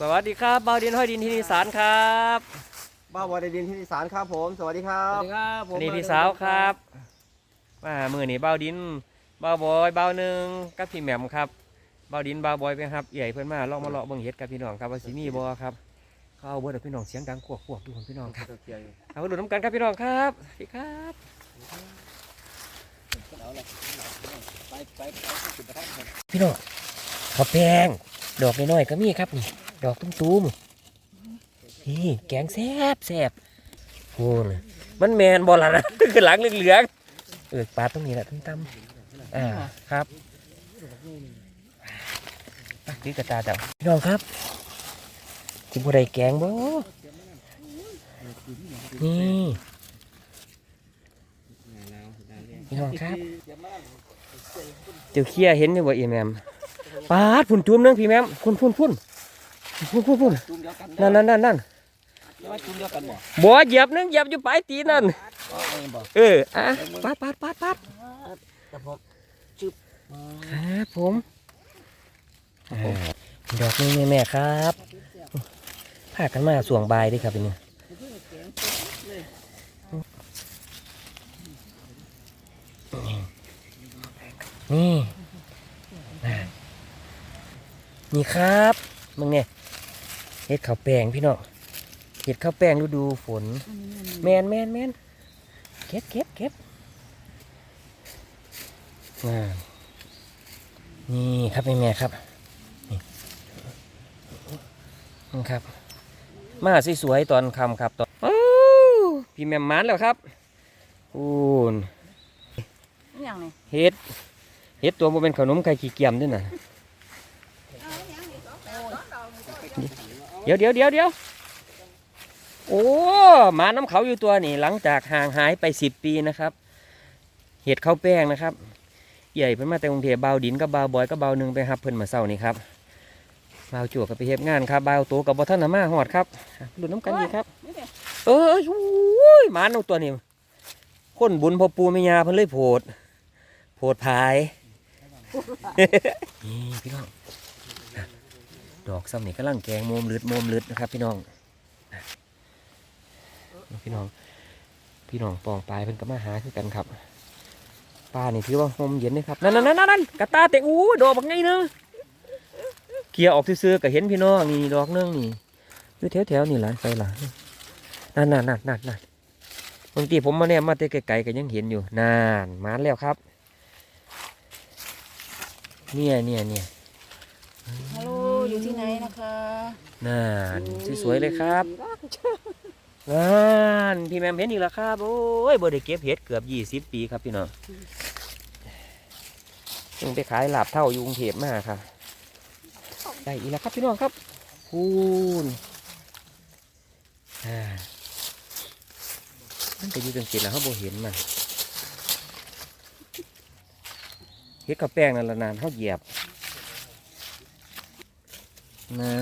สวัสดีครับบ่าวดินห้อยดินที่นิสานครับบ้าวอดดินที่อีสานครับผม สวัสดีครัสวับ สดีครับผมนี่พี่สาวครับมามือนี่บ่าวดินบ่าวบอยบ่าวหนึ่งกับพี่แหม่มครับบ่าวดินบ่าวบอยไปครับใหญ่เพื่อนมาลองมาเลาะเบิ่งเฮ็ดกับพี่น้องครับว่าสิมีบ่ครับเขาเอาเบิดเอาพี่น้องเสียงดังขวบขวบทุกคนพี่น้องครับเอาดูน้ำกันครับพี่น้องครับสวัสดีครับไปไปไปจุดประทัดก่อนพี่น้องข้าวแพงดอกน้อยๆก็มีครับนี่ ดอกตุ้มๆนี่แกงแซ่บแซ่บโอ้ยมันแมนบอลละนะคือหลังเหลืองๆเออปลาตรงนี้แหละตั้มๆอ่าครับอะนี่กระตาเจ้าพี่น้องครับจิบุได้แกงบ่นี่พี่น้องครับเจ้าเคียเห็นอยู่บ่เอแมมปาดพุ่นจุ่มนึงพี่แมมพุ่นพุ่นพุ่น พุ่นพุ่นพุ่นจุ่มเดียวกันนั่นนั่นนั่นนั่นเรียกว่าจุ่มเดียวกันบ่บ่เหยียบหนึงเหยียบอยู่ปลายตีนนั่นอ๋อไม่บ่เอออะปาดปาดปาดปาดแต่ผมครับผมอ่าดอกนี้แม่ๆครับพากันมาส่วงบายเด้วยครับเป็นไงนี่อ่านี่ครับมึงเนี่ย เห็ดข้าวแป้งพี่น้องเห็ดข้าวแป้งฤดูฝน แมนแมนแมนเก็บเก็บเก็บอ่านี่ครับแม่แม่ครับนี่นี่ครับ มาสวยๆตอนคำครับตอนอ้าวพี่แม่มหมันแล้วครับอูนอย่างนี้เฮ็ดเฮ็ดตัวโมเป็นขนมไข่ขี้เกียมด้วยนะ ดี๋ยวเดี๋ยวเดี๋ยวเดี๋ยวโอ้หมาน้ำเขาอยู่ตัวนี่หลังจากห่างหายไปสิบปีนะครับ เห็ดข้าวแป้งนะครับ ใหญ่เพิ่นมาแต่กรุงเทพเบาวดินกับเบาวบอยกับเบาวหนึ่งไปหับเพิ่นมาเศร้านี่ครับเบาวจั่วกับไปเฮ็ดงานครับเบาวโตกับบ่ท่านน่ะมาหอดครับดูน้ำกันดีครับนี่เด้เอ้ยโอ้ยหมาเอาตัวนี้คนบุญพอปูไม่ยาเพิ่นเลยโพดโพดพายนี่พี่น้องอะ ดอกซ้ำนี่กำลังแกงโมมลืดโมมลืดนะครับ พี่น้องพี่น้อง พี่น้องปองปลายเพิ่นก็มาหาคือกันครับป้านี่ถือว่าโฮมเย็นนะครับนั่นนั่นนั่นนั่นกระตาเตะอู้ดอกบักไงเนึงเคลียร์ออกซื้อๆก็เห็นพี่น้องนี่ดอกหนึงนี่อยู่แถวๆนี่หลายไฟหลายนั่นนั่นนั่นนั่นนั่นบางทีผมมาเนี่ยมาแต่ไกลๆก็ยังเห็นอยู่นานมาแล้วครับ เนี่ยเนี่ยเนี่ย อยู่ที่ไหนนะคะนานสวยๆเลยครับนานพี่แมมเห็นอีกแล้วครับ โอ้ยบ่ได้เก็บเห็ดเกือบยี่สิบปีครับพี่น้องจึงไปขายลาบเท่าอยู่กรุงเทพมาครับได้อีกแล้วครับพี่น้องครับพูนอ่ามันก็อยู่จังสิแล้วเขาบ่เห็นมันเห็ดกับแป้งนั่นละนานเขาเหยียบ นั่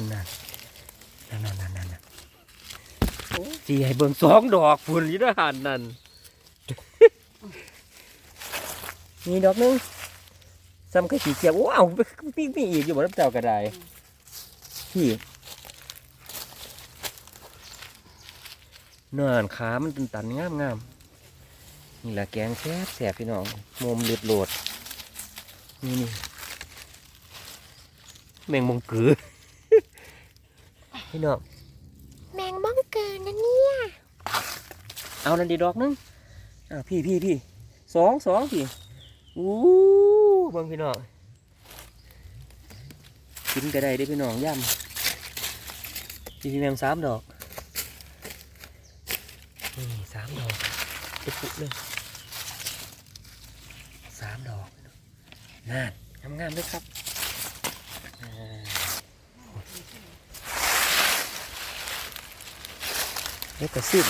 นนั่นนั่นนั่นนั่นนั่นจีให้เบิ่งสองดอกพุ่นยี่ทหารนั่นมีดอกนึงซ้ำก็สีเขียวว้าวมีมีอีกอยู่บนน้ำเจ้ากระไดพี่นานขา มันตันตันๆงามงามๆนี่แหละแกงแซ่บแซ่บพี่น้องมุมเลือดโหลดนี่นี่ แมงมงกือพี่น้องแมงบ้องเกินนะเนี่ย เอานั่นดีดอกหนึงอ่าพี่พี่พี่สองสองพี่อู้เบิ่งพี่น้องกินก็ได้เด้อพี่น้องย่ำพี่พี่แมงสามดอกนี่สามดอกปุ๊บปุ๊บเลยสามดอกนั่นงามๆเลยครับอ่า เล็กกระซิบ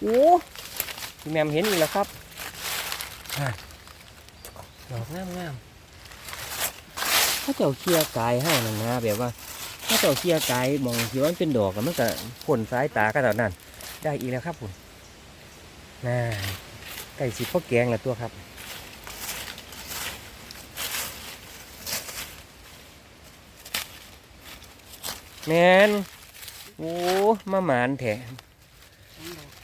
โอ้พี่แมมเห็นอีกแล้วครับอะดอกงามงามๆถ้าเจ้าเคลียร์กายให้นั่นนะแบบว่า ถ้าเจ้าเคลียร์กายมองที่ว่ามันเป็นดอกอะมันก็พ่นสายตากันแบบนั้น ได้อีกแล้วครับผมน่าไก่สีพ่อแกงละตัวครับแมน โอ้มาหมานแถ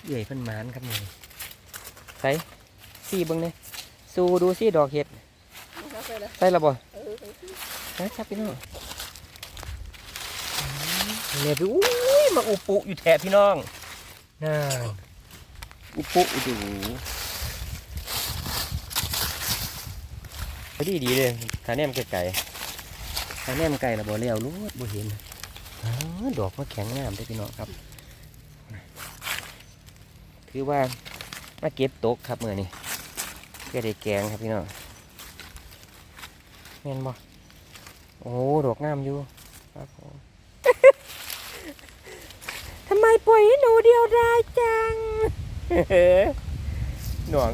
เอื่อยเพิ่นหมานครับนี่ใส่ซี่เบิ่งเนี่ยสู้ดูซี่ดอกเห็ดใส่ละบ่ใส่ครับพี่น้องเนี่ยพี่อุ้ยมาอุปุอยู่แถพี่น้องน่าอุปุอุดูพอดีดีเลยทาแนมไก่ๆทาแนมไก่ละบ่เลี้ยวรู้บ่เห็น ดอกมะแข็งงามเด้อพี่น้องครับ ถือว่ามาเก็บตกครับเมื่อนี้เพื่อได้แกงครับพี่น้องเห็นบ่โอ้ดอกงามอยู่ครับผมทำไมปล่อยให้หนูเดียวได้จังหน่วง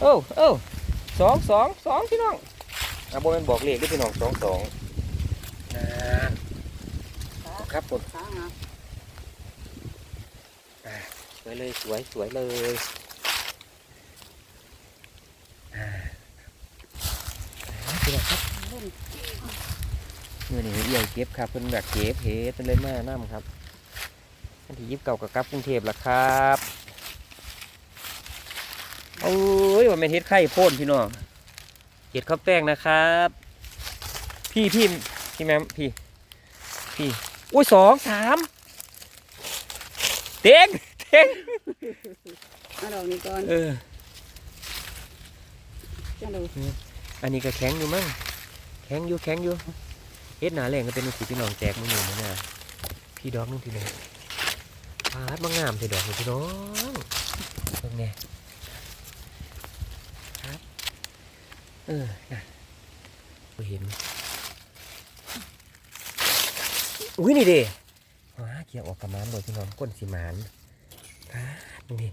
เอ้าเอ้าสองสองสองพี่น้องอะโบแมันบอกเลขด้วยพี่น้องสองสอง ครับผมสวยเลยสวยสวยเลยอ่าพี่น้องครับเมื่อนี้เอี่ยวเก็บครับเพิ่นอยากเก็บเฮ็ดเพิ่นเลยมานํครับวันที่ยิบเก่ากับกลับกรุงเทพแล้วครับโอ้ยว่าเป็นเฮ็ดไข่โพ่นพี่น้องเฮ็ดข้าวแป้งนะครับ พี่พี่พี่แม่พี่พี่ อุ้ยสองสามเต็งเต็งเอาดอกนี้ก่อนเออจังดูอันนี้ก็แข็งอยู่มั้งแข็งอยู่แข็งอยู่เฮ็ดหนาแรงก็เป็นสีพี่น้องแจกมือหนึ่งนะเนี่ยพี่ดอกนึงพี่น้องปาดมางามใส่ดอกเลยพี่น้องตรงนี้ครับเออนะบ่เห็น อุ้ยนี่เด้ว้าเกี่ยวออกกระมานโดยพี่น้องก้นสีหมานปาดนี่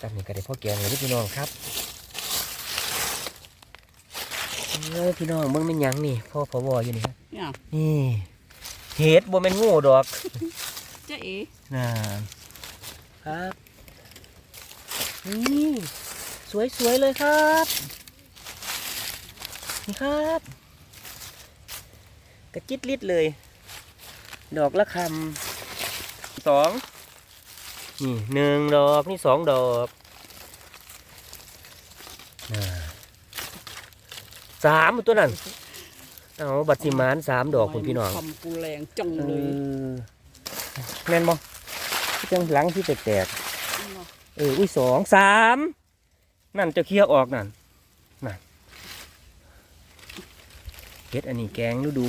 จำนี่ก็ได้พ่อแกงเลยเด้อพี่น้องครับเออพี่น้องมึงเป็นหยังนี่พ่อพอวออยู่นี่ครับเนี่ยนี่เห็ดบ่แม่นงูดอกเจ๊เอ๋น่าครับนี่สวยสวยๆเลยครับ นี่ครับ กระจิตลิดเลย ดอกละคำสองนี่หนึ่งดอกนี่สองดอกน่าสามตัวนั้นเอาบัตรสิมานสามดอกคุณพี่น้องคำกูแรงจังเอเลยอแม่นบ่ที่จังหลังที่แตกๆเอออุ้ยสองสามนั่นจะเคลียร์ออกนั่นนั่นเห็ดอันนี้แกงฤดู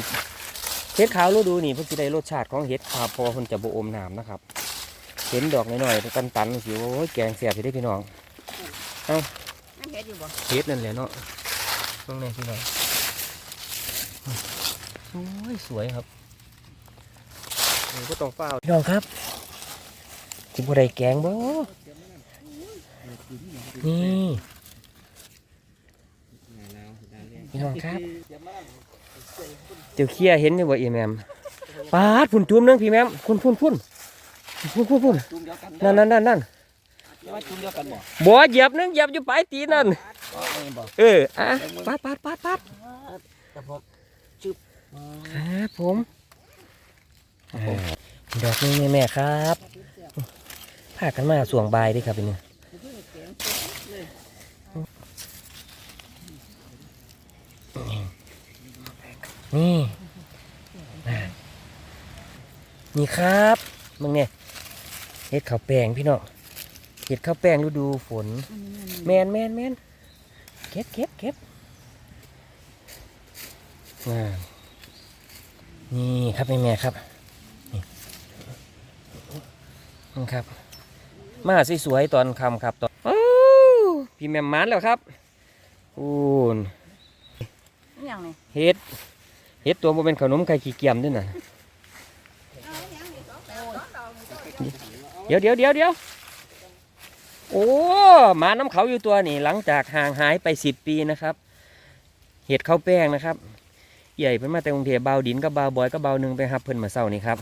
เห็ดขาวฤดูนี่เพิ่นสิได้รสชาติของเห็ดขาวพอเพิ่นจะบ่อมน้ำนะครับ เห็นดอกน้อยๆตันๆสิโอ้ยแกงเสียบสิได้พี่น้องไม่เห็ดอยู่บ่เห็ดนั่นแหละเนาะตรงนี้พี่น้องโอ้ยสวยครับโอ้ยก็ต้องเฝ้าพี่น้องครับจิบอะไรแกงบ่นี่พี่น้องครับ เดี๋ยวเคลียร์เห็นอยู่บ่เอแมมปาดพุ่นจุ่มนึงพี่แมมพุ่นพุ่นพุ่นพุ่นพุ่นพุ่นจุ่มเดียวกันนั่นนั่นนั่นนั่นเรียกว่าจุ่มเดียวกันบ่บ่เหยียบนึงเหยียบอยู่ปลายตีนนั่นอ๋อเองบ่เอออะปาดปาดปาดปาดครับผมครับผมดอกนี้แม่ๆครับพากันมาสวงบายเด้วยครับเป็นเนี่ย นี่อะนี่ครับมึงเนี่ยเห็ดข้าวแป้งพี่น้องเห็ดข้าวแป้งฤดูฝน แมนแมนแมนเก็บเก็บเก็บอ่านี่ครับแม่แม่ครับนี่นี่ครับ มาสวยๆตอนคำครับตอนอ้าวพี่แม่มหมันแล้วครับอูนนี่ยังนี่เฮ็ด เฮ็ดตัวโมเป็นขนมไข่ขี้เกียมด้วยน่ะเดี๋ยวเดี๋ยวเดี๋ยวเดี๋ยวโอ้หมาน้ำเขาอยู่ตัวนี่หลังจากห่างหายไปสิบปีนะครับ เห็ดข้าวแป้งนะครับ ใหญ่เพิ่นมาแต่กรุงเทพบาดินกับบาบอยกับบาหนึ่งไปหับเพิ่นมาเศร้านี่ครับ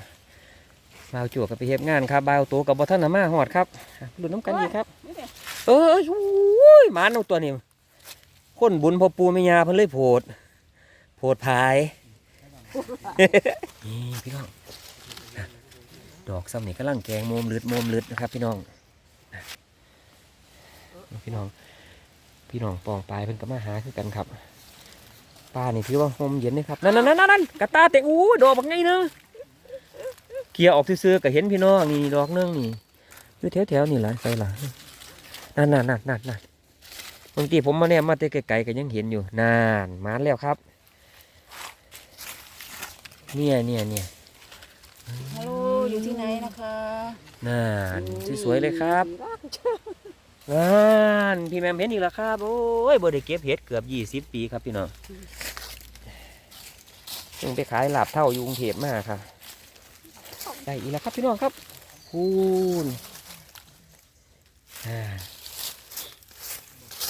เบาจั่วกับไปเฮ็ดงานครับเบาโตกับบอท่านมาหอดครับอะรุ่นน้ำกันดีครับ เอ้ยโอ้ยหมาเอาตัวนี้คนบุญพอปูไม่ยาเพิ่นเลยโพดโพดพาย นี่พี่น้องดอกซ้ำนี่กำลังแกงโมมลืดโมมลืดนะครับ พี่น้องนะพี่น้อง พี่น้องปองปลายเพิ่นก็มาหาคือกันครับป้านี่ถือว่าโมเย็นนะครับนั่นนั่นนั่นนั่นกระตาเตะอู้ดอกบักไงเนึงเกียร์ออกซื้อๆก็เห็นพี่น้องนี่ดอกนึงนี่อยู่แถวๆนี่แหละใส่หลังนั่นนั่นนั่นนั่นนั่นบางทีผมมาเนี่ยมาแต่ไกลๆก็ยังเห็นอยู่นานมาแล้วครับ เนี่ยเนี่ยเนี่ยฮัลโหลอยู่ที่ไหนนะคะนานสวยๆเลยครับนานพี่แมมเห็นอีกแล้วครับ โอ้ยบ่ได้เก็บเห็ดเกือบยี่สิบปีครับพี่น้องเพิ่งไปขายลาบเท่าอยู่กรุงเทพมาครับได้อีกแล้วครับพี่น้องครับคูณอ่า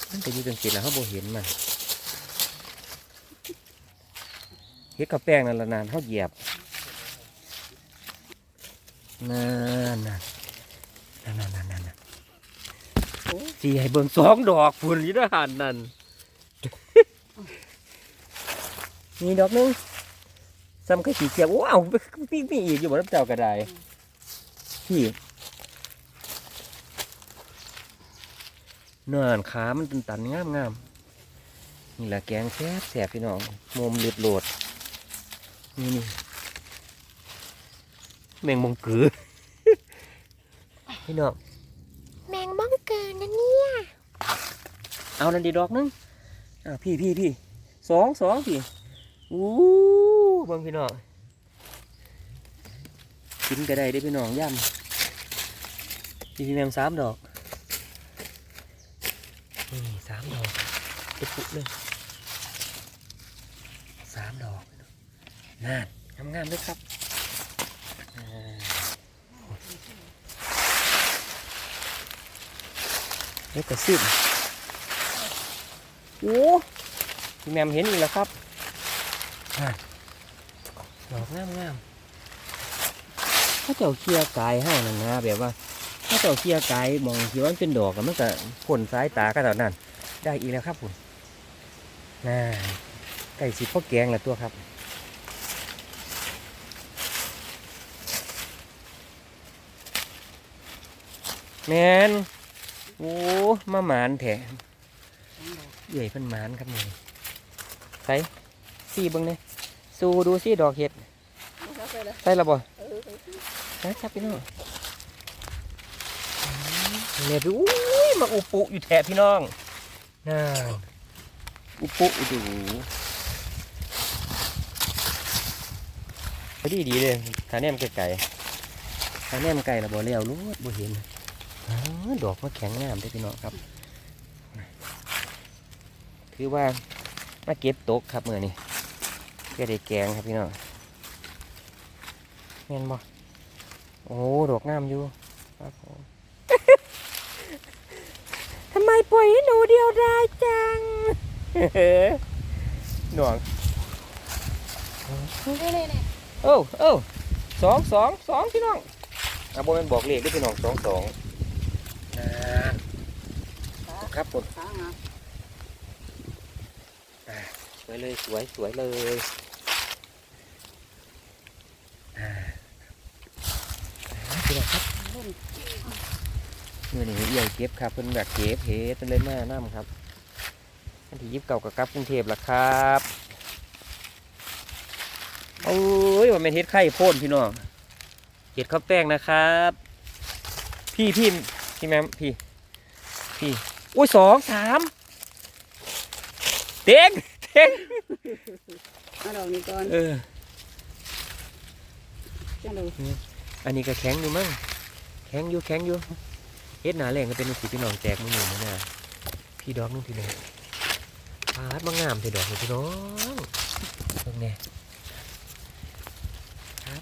มันจะอยู่จังสิแล้วเขาบ่เห็นมัน เฮ็ดกับแป้งนั่นละนานเขาเหยียบนั่นนั่นนั่นนั่นนั่นนั่นสีให้เบิ่งสองดอกฝุ่นอยี่ทหารนั่นมีดอกหนึงซ้ำก็สีเขียวว้าวพี่พี่อีกอยู่บนน้ำเจ้ากระไดพี่นั่นขามันตันตันๆงามงามๆนี่แหละแกงแซ่บแซ่บพี่น้องมมเลือดโหลด นี่นี่แมงมงกือพี่น้องแมงบ้องเกินนะเนี่ย เอานั่นดีดอกหนึงอ่าพี่พี่พี่สองสองพี่อู้เบิ่งพี่น้องกินก็ได้ได้อพี่น้องย่ำพี่พี่แมมสามดอกนี่สามดอกปุ๊บปุ๊บเลยสามดอก นั่นงามๆเลยครับเฮ็ดกระซิบโอ้พี่แมมเห็นอีกแล้วครับอะดอกงามงามถ้าเจ้าเคลียกายให้นั่นนะแบบว่า ถ้าเจ้าเคลียกายมองที่ว่ามันเป็นดอกมันก็พ่นสายตาก็เท่านั้น ได้อีกแล้วครับผมน่าไก่สิพ่อแกงละตัวครับ แมนโอ้มาหมานแถมเอื่อยเพิ่นหมานครับนี่ใส่สีเบิ้งเนี่ยสูดูสิดอกเห็ดใส่ละบ่ใส่จับพี่น้องเนี่ยโอุ้ยมาอุปุอยู่แถบพี่น้องน่าอุปุอุดูดีดีเลยทาแนมไก่ๆทาแนมไก่ละบ่เลี้ยวรู้บ่เห็น ดอกมะแข็งงามได้อพี่น้องครับ คือว่ามาเก็บตกครับเมื่อนี้เพื่อได้แกงครับพี่น้องเห็นบ่โอ้ดอกงามอยู่ครับผมทำไมปล่อยให้หนูเดียวได้จังหน่วงเอ้าเอ้าสองสองสองพี่น้องอะโบแมันบอกเลขด้วยพี่น้องสองสอง ครับผมขาหาสวยเลยสวยสวยเลยอ่าพี่น้องครับมือนี้เอี่ยวเก็บครับเพิ่นแบบเก็บเฮ็ดเป็นเลยมาน้ำครับวันที่ยิบเก่ากับกลับกรุงเทพละครับโอ้ยว่าเป็นเฮ็ดไข่โพ่นพี่น้องเห็ดข้าวแป้งนะครับ พี่พี่พี่แมมพี่พี่ อุ้ยสองสามเต็งเต็งเอาดอกนี้ก่อนเออจังเลยอันนี้ก็แข็งอยู่มั้งแข็งอยู่แข็งอยู่เฮ็ดหนาแรงก็เป็นสีพี่น้องแจกมือหนึ่งนะพี่ดอกนึงพี่น้องปาดมางามพี่ดอกเลยพี่น้องตรงนี้ครับ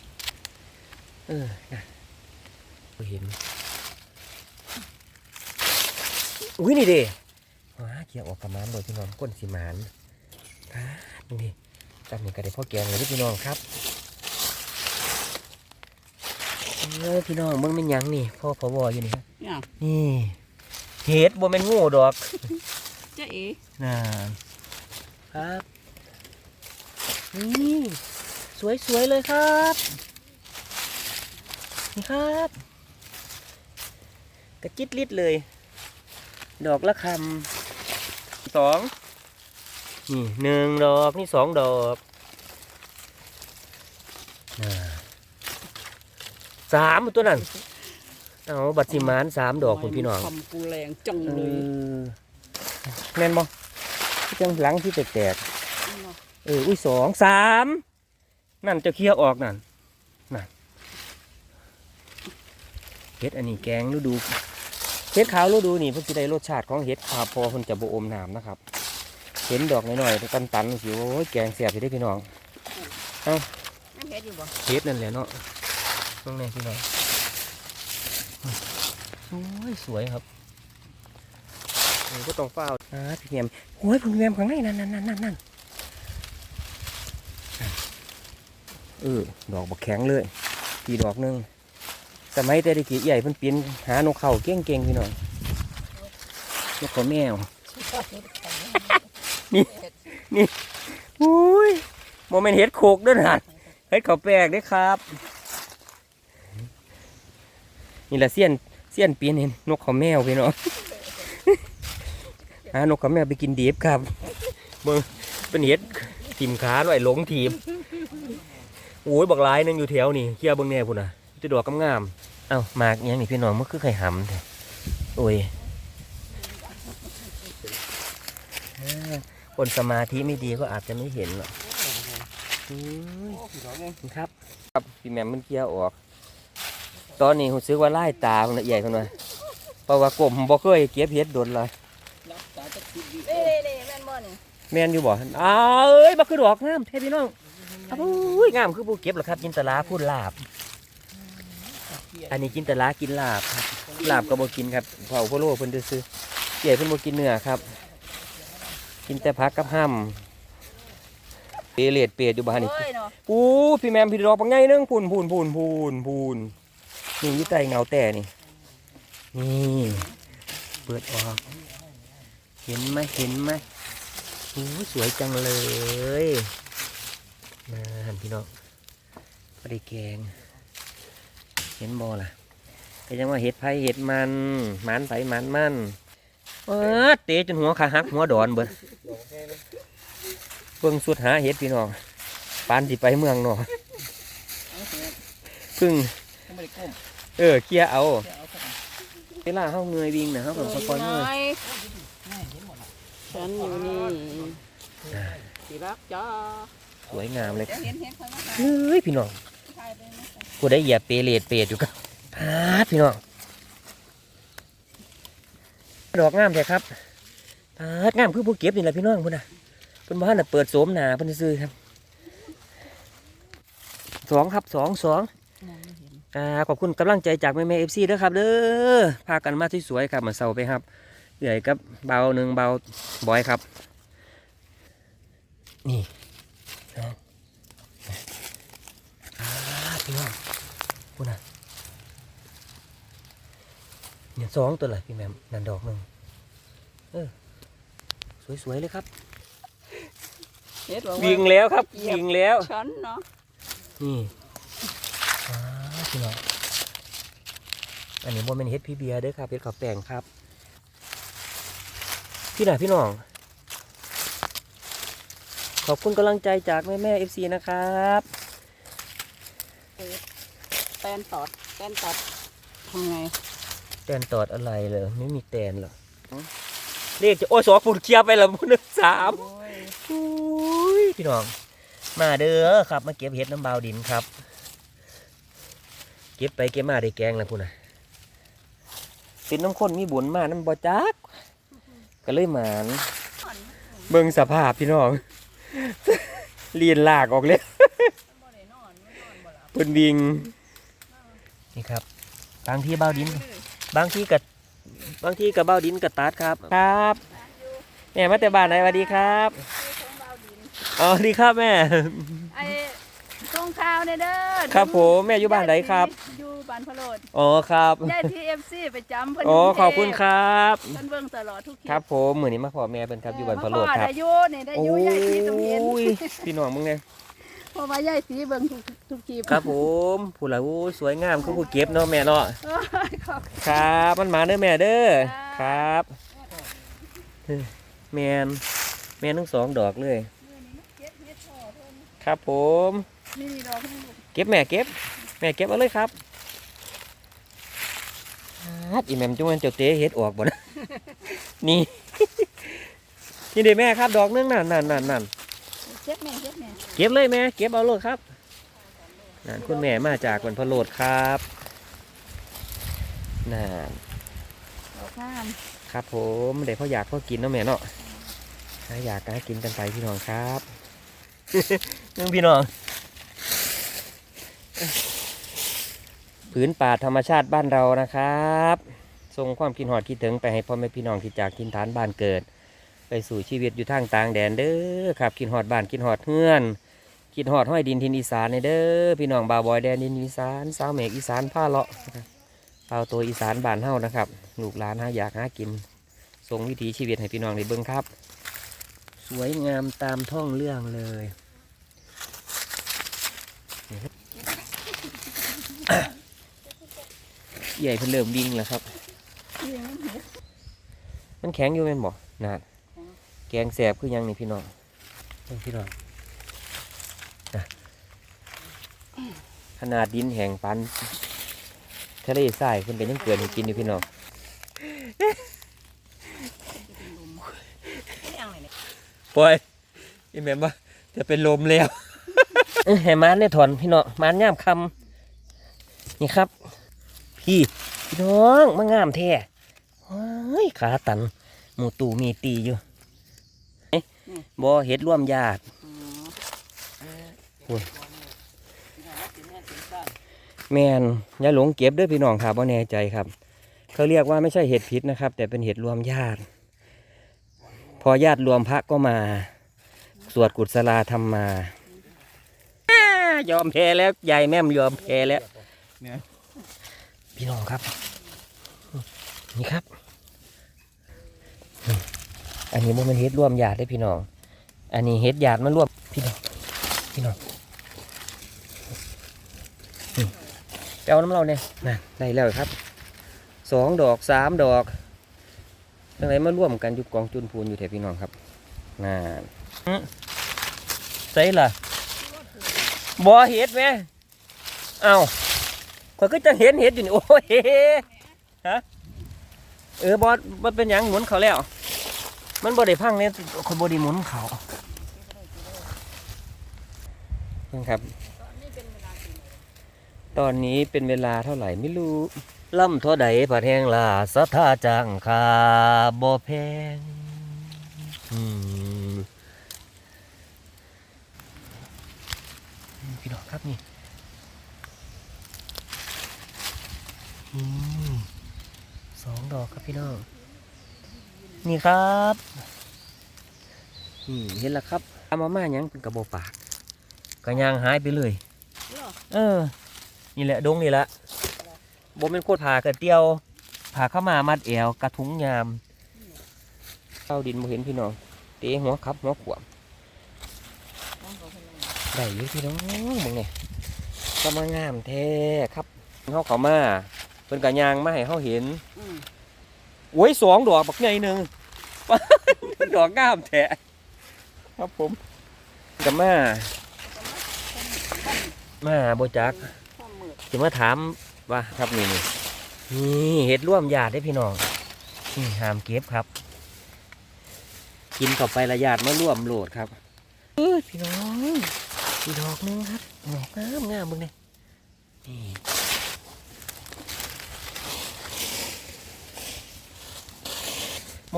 เออนะบ่เห็น อุ้ยนี่เด้ว้าเกี่ยวออกกระมานโดยพี่น้องก้นสีมานปาดนี่ดิจำนี่ก็ได้พ่อแกงเลยเด้อพี่น้องครับเออพี่น้องมึงเป็นหยังนี่พ่อพอวออยู่นี่ครับเนี่ยนี่เห็ดบ่เป็นงูดอกเจ๊เอ๋น่าครับนี่สวยๆเลยครับ นี่ครับ กระจิตลิดเลย ดอกละคำสองนี่หนึ่งดอกนี่สองดอกน่าสามตัวนั้นเอาบัตรสิมานสามดอกคุณพี่น้องคำกูแรงจังเอเลยอแม่นบ่ที่จังหลังที่แตกๆเอออุ้ยสองสามนั่นเจะเคลียร์ออกนั่นนั่นเห็ดอันนี้แกงฤดู เห็ดขาวฤดูนี่เพิ่นสิได้รสชาติของเห็ดขาวพอเพิ่นจะบ่อมน้ำนะครับ เห็นดอกน้อยๆตันๆสิโอ้ยแกงแซ่บสิได้พี่น้องน้ำเผ็ดอยู่บ่เห็ดนั่นแหละเนาะตรงนี้พี่น้องสวยสวยครับโอ้ก็ต้องเฝ้าอ่าพี่แมมโอ้ยพี่แมมข้างในนั่นนั่นนั่นนั่นนั่นเออดอกบักแข็งเลยปีดอกหนึง สมัยแต่เด็กใหญ่เพิ่นปีนหานกเขาเก่งเก่งๆพี่น้องนกเขาแมวนี่นี่อุ้ยโมเมนต์เห็ดโคกด้วยนะเห็ดเขาแปลกด้วยครับ นี่แหละเสี้ยนเสี้ยนปีนเห็นนกเขาแมวพี่น้องหานกเขาแมวไปกินเดีบครับเบิ่งเป็นเห็ดทิมขาหน่อยหลงทีมโอ้ยบักลายนึงอยู่แถวนี่เคียร์เบิ่งแน่พุ่นน่ะ จะดอกงามๆเอ้าหมากอิหยังนี่พี่น้องมันคือไข่หำแท้โอ้ยอ่าคนสมาธิไม่ดีก็อาจจะไม่เห็นหรอกอุ้ยครับ ครับพี่แหม่มมันเกี่ยวออก ตอนนี้ผมซื้อว่าไล่ตาคนละใหญ่คนละเพราะว่ากลมบ่เคยเก็บเห็ดโดนเลยเล่เล่แม่นบ่นี่แม่นอยู่บ่อ้าวเอ้ยบักคือดอกงามเทพี่น้องอ้าวอุ้ยงามคือผู้เก็บเหรอครับจินตลาพูดลาบ อันนี้จินตลากินลาบครับลาบก็บ่กินครับเผาโพโลเพิ่นซื้อๆใหญ่เพิ่นบ่กินเนื้อครับ กินแต่ผักกับห้ำเปรเลดเปรดอยู่บ้านนี่เอ้ยเนาะปูพี่แมมพี่ดอกปังไงนึงพูนพูนพูนพูนพูนนี่อยี่ใต้เงาแต่นี่นี่เปิดออกเห็นไหมเห็นไหมโอ้ยสวยจังเลยมาหันพี่น้องพอได้แกง เห็นบอล่ะก็ยังว่าเห็ดไผ่เห็ดมันหมันไผ่หมันมันเออเตะจนหัวขาหักหัวดอนเบิดเบิ่งสุดหาเห็ดพี่น้องปานสิไปเมืองเนาะพึ่งไม่ได้ก้มเออเคลียร์เอาแค่เอาสักเวลาเฮาเงยวิ่งนะเฮาก็ค่อยๆเงยฉันอยู่นี่สิรักจ้าสวยงามเลยเดี๋ยวเห็นเห็นข้างหน้าเฮ้ยพี่น้องถ่ายไปนะ กูได้เหยียบเปเลดเปรดอยู่กับพาดพี่น้องดอกงามแท้ครับพาดงามคือผู้เก็บนี่แหละพี่น้องพุ่นน่ะเพิ่นบ้านน่ะเปิดโสมหนาเพิ่นซื้อครับสองครับสองสองอ่าขอบคุณกำลังใจจากแม่แม่เอฟซีด้วยครับเด้อพากันมาที่สวยครับมาเซาไปครับเหนื่อยกับเบาหนึ่งเบาบอยครับ นี่นะพี่น้อง พูดนะเนี่ยสองตัวเลยพี่แม่มนันดอกหนึ่งเออสวยๆเลยครับเห็นบอกวิ่งว่าแล้วครับวิ่งแล้วฉันเนาะนี่อ่าพี่น้องอันนี้บ่เป็นเฮ็ดพี่เบียร์เด้อครับเฮ็ดข้าวแป้งครับ พี่น่ะพี่น้อง ขอบคุณกำลังใจจากแม่แม่เอฟซีนะครับแตนตอดแตนตอดทำไงแตนตอดอะไรเลยไม่มีแตนหรอกเรียกจะโอ้ยสองฝุ่นเคลียร์ไปแล้วหนึ่งสามโอ้ยอุ้ยพี่น้อง มาเด้อครับ มาเก็บเห็ดน้ำบาวดินครับ เก็บไปเก็บมาได้แกงแล้วพุ่นน่ะเป็นน้ำข้นมีบุญมาน้ำบอจักก็เลยหมานเบิ่งสภาพพี่น้องเลียนลากออกเลยบ่ได้นอนไม่นอนบ่หลับเพิ่นวิง นี่ครับ บางที่เบ้าดิน บางที่กับบางที่กับเบ้าดินกับตัดครับครับแม่มาแต่บ้านไหนสวัสดีครับของเบาดินอ๋อดีครับแม่ ไอ้ส่งข่าวเนี่ยเด้อครับผมแม่อยู่บ้านไหนครับ อยู่บ้านพะโลดอ๋อครับได้ที่เอฟซีไปจำเพิ่นอ๋อขอบคุณครับเพิ่นเบิ่งตลอดทุกคลิปครับผมเหมือนนี้มาพ่อแม่เป็นครับอยู่บ้านพะโลดครับมาพ่อได้อยู่นี่ได้อยู่ยายที่ตรงเห็นโอ้ยพี่น้องมึงไง เพราะว่ายายสีเบิ่งทุกทุกทีครับผมผู้ละอู้สวยงามคือผู้เก็บเนาะแม่เนาะเอ้ยขอบครับมันมาเด้อแม่เด้อคค่ะรับแมนแมนทั้งสองดอกเลยครับผมนี่ดอกนี่ลูกเก็บแม่เก็บ แม่เก็บเอาเลยครับฮัดอีแม่มจุ้งมันเจ้าเตะเฮ็ดออกบ่นะ นี่ นี่เด้แม่ครับดอกนึงนั่นนั่นนั่นนั่น เจ็บแม่เจ็บแม่เก็บเลยแม่เก็บเอาโลดครับนั่นคุณแม่มาจากวันพะโลดครับนั่นดอกข้ามครับผมเดี๋ยวพ่ออยากพ่อกินเนาะแม่เนาะหาอยากหากินกันไปพี่น้องครับนึงพี่น้องผืนป่าธรรมชาติบ้านเรานะครับส่งความคิดหอดคิดถึงไปให้พ่อแม่พี่น้องที่จากทินฐานบ้านเกิด ไปสู่ชีวิตอยู่ทางต่างแดนเด้อครับคิดหอดบ้านคิดหอดเฮือนคิดหอดห้อยดินทินอีสานในเด้อพี่น้องบาวบอยแดนดินอีสานสาวเมกอีสานผ้าเลาะเอาตัวอีสานบ้านเฮานะครับลูกหลานหาอยากหากินส่งวิถีชีวิตให้พี่น้องได้เบิ่งครับ สวยงามตามท่องเรื่องเลยใหญ่เพิ่นเริ่มวิ่งแล้วครับ มันแข็งอยู่แม่นบ่นาน แกงแสบคือหยังนี่พี่น้องเบิ่งพี่น้องนะขนาดดินแห้งปันทะเลทรายเพิ่นก็ยังเกิดให้กินอยู่พี่น้องปล่อยอีแม่นบ่จะเป็นลมแล้วเอ้ยให้มันได้ถอนพี่น้องมันย่ามคำนี่ครับ พี่พี่น้องมางามแท้เฮ้ยขาตันหมูตูมีตีอยู่เอ๊ะ บ่เห็ดร่วมญาติแมนอย่าหลงเก็บเด้วยพี่น้องครับว่าแน่ใจครับ เขาเรียกว่าไม่ใช่เห็ดพิษนะครับ แต่เป็นเห็ดรวมญาติ พอญาติรวมพระก็มา สวดกุศลาธรรมมาอ้ายอมแพ้แล้วยายแม่มยอมแพ้แล้ว พี่น้องครับ นี่ครับ อันนี้มันเป็นเฮ็ดร่วมญาติได้พี่น้อง อันนี้เฮ็ดญาติมันร่วมพี่น้องพี่น้องไปเอาน้ำเราเนี่ยนะได้แล้วครับสองดอกสามดอกทั้งไหนมาร่วมกันอยู่กองจุนพูนอยู่แถวพี่น้องครับน่าใส่ล่ะบ่เฮ็ดไหมเอ้าข้อยก็จะเห็นเห็ดอยู่นี่โอ้ยฮะเออบอสมันเป็นหยังหมุนเขาแล้ว มันบอได้พังเนี่ยคนบอดีหมุนเขานี่ครับ ตอนนี้เป็นเวลาเท่าไหร่ไม่รู้ล่ำเท่าใดผัดแห้งลาสัทธาจังคาบ่แพงอืมพี่น้องครับนี่อืมสองดอกครับพี่น้อง นี่ครับนี่เห็นแล้วครับเอามาม่าหยังเป็นกระบอกปากกระยางหายไปเลย เออ นี่แหละดงนี่แหละบมเป็นโคตรผ่ากระเตียวผ่าเข้ามามัดแอวกระทุ้งยามเข้าดินมาเห็นพี่น้องเตะหัวครับหัวขวบได้อยี่พี่น้องมึงเนี่ยก็มางามแท้ครับเขาเขามาเป็นกระยางมาให้เขาเห็นอืม โอ้ยสองดอกบักใหญ่หนึ่งดอกงามแท้ครับผมกับมามาโบจักข้อมือจะมาถามว่าครับนี่นี่นี่เห็ดร่วมญาติได้อพี่น้องนี่หามเก็บครับ กินต่อไประยาดมาร่วมโหลดครับเอ้ยพี่น้องพี่ดอกหนึงครับดอกงามงามมึงเนี่ยนี่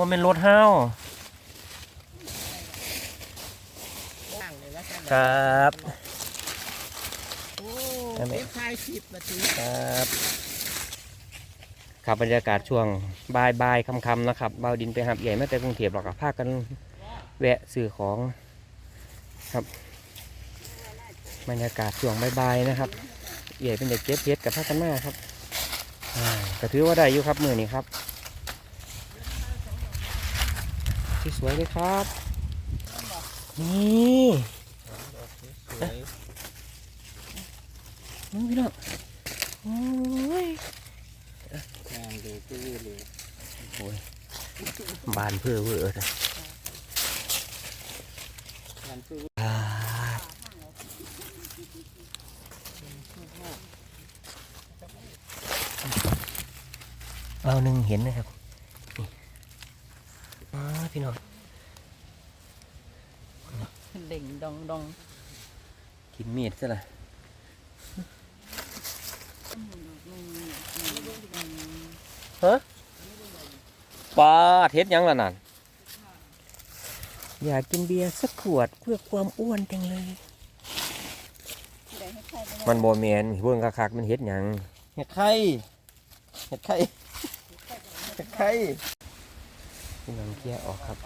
มันเป็นรถเฮาว่างเลยว่าจะครับโอ้ได้ไหมเป็นคลายสิบนาทีครับครับบรรยากาศช่วงบ่ายบายๆค่ำๆนะครับเบาวดินไปหับใหญ่มาแต่กรุงเทพหรอกครับพากันแวะซื้อของครับบรรยากาศช่วงบ่ายๆนะครับใหญ่เป็นเด็กเก็บเพชรกับพากันมาครับอ่าก็ถือว่าได้อยู่ครับมือนี้ครับ สวยๆเลยครับ นี่นะมึงพี่น้องโอ้ยงานดีตื้อเลยโอ้ยบานเพื่อเวอร์นะงานตื้ออ่าเอาหนึ่งเห็นนะครับนี่อ๋อ พี่น้องเด่งดองดองกินมีดซะละฮะปลาเท็ดหยังล่ะนั่นอยากกินเบียร์สักขวดเพื่อความอ้วนจังเลย มันโบเมนเบิ่งคักๆมันเฮ็ดหยังเห็ดไข่เห็ดไข่เห็ดไข่ พี่น้องเกี้ยออกครับ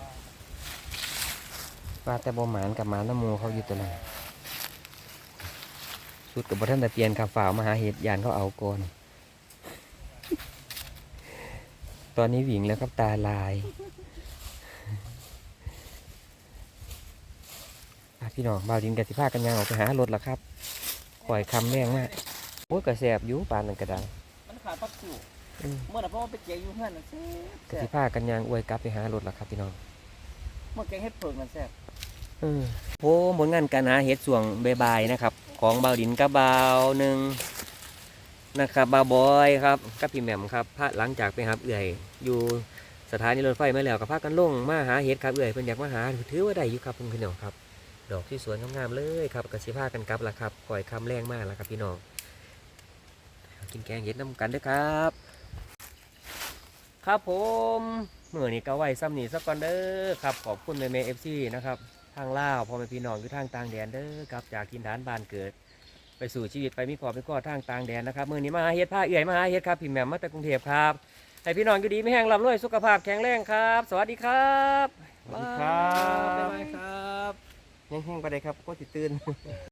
ว่าแต่บ่หมานกับหมาน้ำหมูเขาอยู่ตัวนั้นสุดกับบ่ท่านตะเตียนขับฝ่าวมาหาเห็ดยานเขาเอาก่อนตอนนี้หวิงแล้วครับตาลายพี่น้องบ่าวดินกับสิพากันยางออกไปหารถแล้วครับข่อยคำแรงมากโอ้ยกระแสบอยู่ปานนันกระดังมันขาดปักจิ๋วอืม เมื่อน่ะเพราะว่าไปเจียอยู่เพื่อนน่ะแซ่บกระแซ่สิบพากันยางอวยกลับไปหารถแล้วครับพี่น้องเมื่อแกงเฮ็ดเผิงมันแซ่บเออโอ้ผลงานการหาเห็ดส่วงบายๆนะครับ ของเบาวดินกับเบาวหนึ่งนะครับบาวบอยครับกับพี่แหม่มครับพระหลังจากไปหาเอื่อย อยู่สถานีรถไฟมาแล้วกับพากันลงมาหาเห็ดครับเอื่อยเพิ่นอยากมาหาถือว่าได้อยู่ครับพี่น้องครับ ดอกที่สวยงามๆเลยครับกระสิพากันกลับละครับก่อยคำแรงมากแล้วครับพี่น้องกินแกงเห็ดน้ำกันเด้วยครับ ครับผมเมื่อนี้ก็ไว้ซ้ำนี่สักก่อนเด้อครับขอบคุณแม่เมเอฟซีนะครับทางลาวพ่อแม่พี่น้องอยู่ทางต่างแดนเด้อกลับจากทินฐานบ้านเกิด ไปสู่ชีวิตไปมีครอบมีครัวทางต่างแดนนะครับมื่อนี้มาหาเฮ็ดผ้าเอื่อยมาหาเฮ็ดครับพี่แหม่มมาจากกรุงเทพครับให้พี่น้องอยู่ดีไม่แห้งลำรวยสุขภาพแข็งแรงครับ สวัสดีครับสวัสดีครับ บ๊ายบายครับ ยังแห้งไปเลยครับก็ติดตื่น